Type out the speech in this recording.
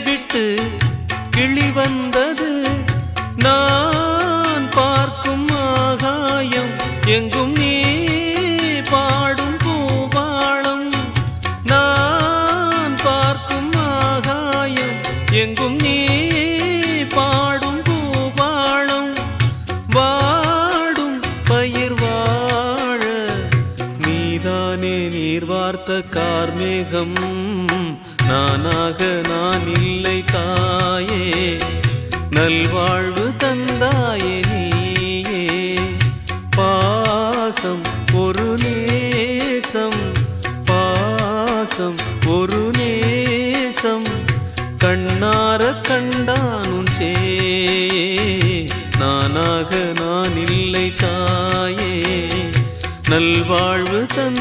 விட்டு கிளி வந்தது. நான் பார்க்கும் ஆகாயம் எங்கும் நீ பாடும் பூபாளம். நான் பார்க்கும் ஆகாயம் எங்கும் நீ பாடும் பூபாளம். வாடும் பயிர் வாழ நீதானே நீர் வார்த்த கார்மேகம். நானாக நல்வாழ்வு தந்தாயே நீயே. பாசம் ஒரு நேசம். பாசம் ஒரு நேசம். கண்ணார கண்டானும் சே நானாக நான் இல்லை தாயே. நல்வாழ்வு தந்த